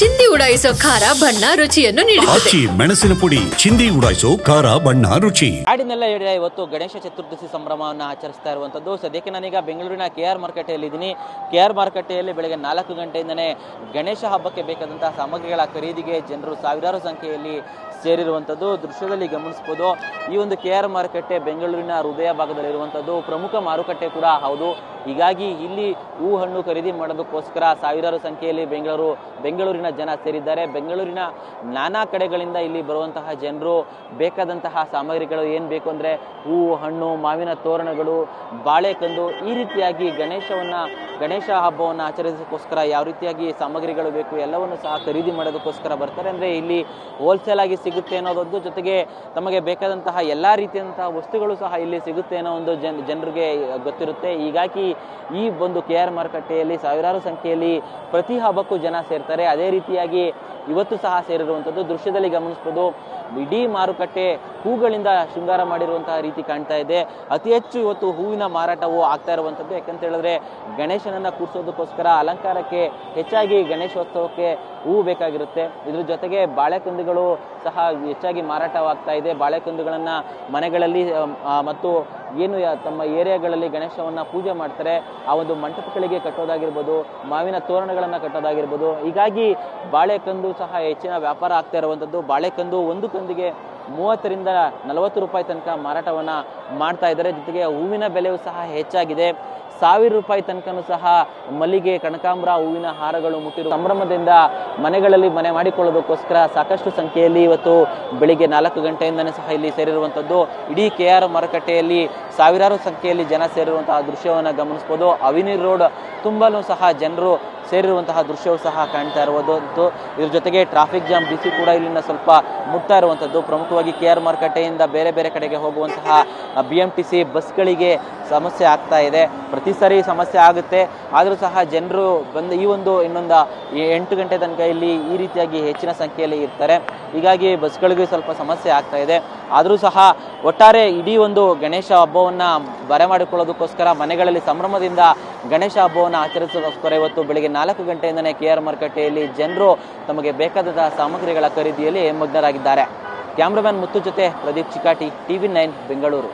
ಚಿಂದಿ ಉಡಾಯಿಸೋ ಖಾರ ಬಣ್ಣ ರುಚಿಯನ್ನು ನೀಡುತ್ತದೆ. ಮೆಣಸಿನ ಪುಡಿ ಚಿಂದಿ ಉಡಾಯಿಸೋ ಖಾರ ಬಣ್ಣ ರುಚಿ. ಹಾಡಿನೆಲ್ಲ ಹೇಳಿದ ಇವತ್ತು ಗಣೇಶ ಚತುರ್ದಶಿ ಸಂಭ್ರಮವನ್ನು ಆಚರಿಸ್ತಾ ಇರುವಂಥದ್ದು ಸದ್ಯಕ್ಕೆ ನಾನೀಗ ಬೆಂಗಳೂರಿನ ಕೆ ಆರ್ ಮಾರುಕಟ್ಟೆಯಲ್ಲಿ ಇದ್ದೀನಿ. ಕೆ ಆರ್ ಮಾರುಕಟ್ಟೆಯಲ್ಲಿ ಬೆಳಗ್ಗೆ ನಾಲ್ಕು ಗಂಟೆಯಿಂದನೇ ಗಣೇಶ ಹಬ್ಬಕ್ಕೆ ಬೇಕಾದಂತಹ ಸಾಮಗ್ರಿಗಳ ಖರೀದಿಗೆ ಜನರು ಸಾವಿರಾರು ಸಂಖ್ಯೆಯಲ್ಲಿ ಸೇರಿರುವಂಥದ್ದು ದೃಶ್ಯದಲ್ಲಿ ಗಮನಿಸ್ಬೋದು ಈ ಒಂದು ಕೆ ಆರ್ ಮಾರುಕಟ್ಟೆ ಬೆಂಗಳೂರಿನ ಹೃದಯ ಭಾಗದಲ್ಲಿರುವಂಥದ್ದು ಪ್ರಮುಖ ಮಾರುಕಟ್ಟೆ ಕೂಡ ಹೌದು. ಹೀಗಾಗಿ ಇಲ್ಲಿ ಹೂ ಹಣ್ಣು ಖರೀದಿ ಮಾಡೋದಕ್ಕೋಸ್ಕರ ಸಾವಿರಾರು ಸಂಖ್ಯೆಯಲ್ಲಿ ಬೆಂಗಳೂರು, ಬೆಂಗಳೂರಿನ ಜನ ಸೇರಿದ್ದಾರೆ. ಬೆಂಗಳೂರಿನ ನಾನಾ ಕಡೆಗಳಿಂದ ಇಲ್ಲಿ ಬರುವಂತಹ ಜನರು, ಬೇಕಾದಂತಹ ಸಾಮಗ್ರಿಗಳು ಏನು ಬೇಕು ಅಂದರೆ ಹೂವು ಹಣ್ಣು ಮಾವಿನ ತೋರಣಗಳು, ಬಾಳೆಕಂದು ಈ ರೀತಿಯಾಗಿ ಗಣೇಶವನ್ನು, ಗಣೇಶ ಹಬ್ಬವನ್ನು ಆಚರಿಸೋಕ್ಕೋಸ್ಕರ ಯಾವ ರೀತಿಯಾಗಿ ಸಾಮಗ್ರಿಗಳು ಬೇಕು ಎಲ್ಲವನ್ನು ಸಹ ಖರೀದಿ ಮಾಡೋದಕ್ಕೋಸ್ಕರ ಬರ್ತಾರೆ. ಅಂದರೆ ಇಲ್ಲಿ ಹೋಲ್ಸೇಲ್ ಆಗಿ ಸಿಗುತ್ತೆ ಅನ್ನೋದೊಂದು ಜೊತೆಗೆ ತಮಗೆ ಬೇಕಾದಂತಹ ಎಲ್ಲ ರೀತಿಯಾದಂತಹ ವಸ್ತುಗಳು ಸಹ ಇಲ್ಲಿ ಸಿಗುತ್ತೆ ಅನ್ನೋ ಒಂದು ಜನ, ಜನರಿಗೆ ಗೊತ್ತಿರುತ್ತೆ. ಹೀಗಾಗಿ ಈ ಒಂದು ಕೆ ಆರ್ ಮಾರುಕಟ್ಟೆಯಲ್ಲಿ ಸಾವಿರಾರು ಸಂಖ್ಯೆಯಲ್ಲಿ ಪ್ರತಿ ಹಬ್ಬಕ್ಕೂ ಜನ ಸೇರ್ತಾರೆ. ಅದೇ ರೀತಿಯಾಗಿ ಇವತ್ತು ಸಹ ಸೇರಿರುವಂಥದ್ದು. ದೃಶ್ಯದಲ್ಲಿ ಗಮನಿಸ್ಬೋದು, ಇಡೀ ಮಾರುಕಟ್ಟೆ ಹೂಗಳಿಂದ ಶೃಂಗಾರ ಮಾಡಿರುವಂತಹ ರೀತಿ ಕಾಣ್ತಾ ಇದೆ. ಅತಿ ಹೆಚ್ಚು ಇವತ್ತು ಹೂವಿನ ಮಾರಾಟವು ಆಗ್ತಾ ಇರುವಂಥದ್ದು. ಯಾಕಂತ ಹೇಳಿದ್ರೆ, ಗಣೇಶನನ್ನ ಕೂರಿಸೋದಕ್ಕೋಸ್ಕರ ಅಲಂಕಾರಕ್ಕೆ, ಹೆಚ್ಚಾಗಿ ಗಣೇಶೋತ್ಸವಕ್ಕೆ ಹೂವು ಬೇಕಾಗಿರುತ್ತೆ. ಇದ್ರ ಜೊತೆಗೆ ಬಾಳೆಕಂದುಗಳು ಸಹ ಹೆಚ್ಚಾಗಿ ಮಾರಾಟವಾಗ್ತಾ ಇದೆ. ಬಾಳೆಕಂದುಗಳನ್ನು ಮನೆಗಳಲ್ಲಿ ಮತ್ತು ಏನು ತಮ್ಮ ಏರಿಯಾಗಳಲ್ಲಿ ಗಣೇಶವನ್ನ ಪೂಜೆ ಮಾಡ್ತಾರೆ. ಆ ಒಂದು ಮಂಟಪಗಳಿಗೆ ಕಟ್ಟೋದಾಗಿರ್ಬೋದು, ಮಾವಿನ ತೋರಣಗಳನ್ನು ಕಟ್ಟೋದಾಗಿರ್ಬೋದು. ಹೀಗಾಗಿ ಬಾಳೆಕಂದು ಸಹ ಹೆಚ್ಚಿನ ವ್ಯಾಪಾರ ಆಗ್ತಾ ಇರುವಂಥದ್ದು ಬಾಳೆಕಂದು ಒಂದು ಕಂದಿಗೆ ಮೂವತ್ತರಿಂದ ನಲವತ್ತು ರೂಪಾಯಿ ತನಕ ಮಾರಾಟವನ್ನು ಮಾಡ್ತಾ ಇದ್ದಾರೆ. ಜೊತೆಗೆ ಹೂವಿನ ಬೆಲೆಯೂ ಸಹ ಹೆಚ್ಚಾಗಿದೆ. ಸಾವಿರ ರೂಪಾಯಿ ತನಕನೂ ಸಹ ಮಲ್ಲಿಗೆ, ಕನಕಾಂಬ್ರ, ಹೂವಿನ ಹಾರಗಳು ಮುಟ್ಟಿರುವ ಸಂಭ್ರಮದಿಂದ ಮನೆಗಳಲ್ಲಿ ಮನೆ ಮಾಡಿಕೊಳ್ಳೋದಕ್ಕೋಸ್ಕರ ಸಾಕಷ್ಟು ಸಂಖ್ಯೆಯಲ್ಲಿ ಇವತ್ತು ಬೆಳಿಗ್ಗೆ ನಾಲ್ಕು ಗಂಟೆಯಿಂದನೇ ಸಹ ಇಲ್ಲಿ ಸೇರಿರುವಂಥದ್ದು ಇಡೀ ಕೆ ಆರ್ ಮಾರುಕಟ್ಟೆಯಲ್ಲಿ ಸಾವಿರಾರು ಸಂಖ್ಯೆಯಲ್ಲಿ ಜನ ಸೇರಿರುವಂತಹ ದೃಶ್ಯವನ್ನು ಗಮನಿಸ್ಬೋದು. ಅವಿನೀರ್ ರೋಡ್ ತುಂಬಲೂ ಸಹ ಜನರು ಸೇರಿರುವಂತಹ ದೃಶ್ಯವು ಸಹ ಕಾಣ್ತಾ ಇರುವುದು. ಇದ್ರ ಜೊತೆಗೆ ಟ್ರಾಫಿಕ್ ಜಾಮ್ ಬಿಸಿ ಕೂಡ ಇಲ್ಲಿನ ಸ್ವಲ್ಪ ಮುಟ್ತಾ ಇರುವಂಥದ್ದು ಪ್ರಮುಖವಾಗಿ ಕೆ ಆರ್ ಮಾರುಕಟ್ಟೆಯಿಂದ ಬೇರೆ ಬೇರೆ ಕಡೆಗೆ ಹೋಗುವಂತಹ ಬಿ ಎಂ ಟಿ ಸಿ ಬಸ್ಗಳಿಗೆ ಸಮಸ್ಯೆ ಆಗ್ತಾ ಇದೆ. ಪ್ರತಿ ಸಾರಿ ಸಮಸ್ಯೆ ಆಗುತ್ತೆ. ಆದರೂ ಸಹ ಜನರು ಬಂದು ಈ ಒಂದು ಇನ್ನೊಂದು ಎಂಟು ಗಂಟೆ ತನಕ ಇಲ್ಲಿ ಈ ರೀತಿಯಾಗಿ ಹೆಚ್ಚಿನ ಸಂಖ್ಯೆಯಲ್ಲಿ ಇರ್ತಾರೆ. ಹೀಗಾಗಿ ಬಸ್ಗಳಿಗೂ ಸ್ವಲ್ಪ ಸಮಸ್ಯೆ ಆಗ್ತಾ ಇದೆ. ಆದರೂ ಸಹ ಒಟ್ಟಾರೆ ಇಡೀ ಒಂದು ಗಣೇಶ ಹಬ್ಬವನ್ನು ಬರಮಾಡಿಕೊಳ್ಳೋದಕ್ಕೋಸ್ಕರ ಮನೆಗಳಲ್ಲಿ ಸಂಭ್ರಮದಿಂದ ಗಣೇಶ ಹಬ್ಬವನ್ನು ಆಚರಿಸೋದಕ್ಕೋಸ್ಕರ ಇವತ್ತು ಬೆಳಿಗ್ಗೆ ನಾಲ್ಕು ಗಂಟೆಯಿಂದನೇ ಕೆ ಆರ್ ಮಾರುಕಟ್ಟೆಯಲ್ಲಿ ಜನರು ತಮಗೆ ಬೇಕಾದಂತಹ ಸಾಮಗ್ರಿಗಳ ಖರೀದಿಯಲ್ಲಿ ಮಗ್ನರಾಗಿದ್ದಾರೆ ಕ್ಯಾಮ್ರಾಮನ್ ಮುತ್ತು ಜೊತೆ ಪ್ರದೀಪ್ ಚಿಕಾಟಿ ಟಿವಿ ನೈನ್, ಬೆಂಗಳೂರು.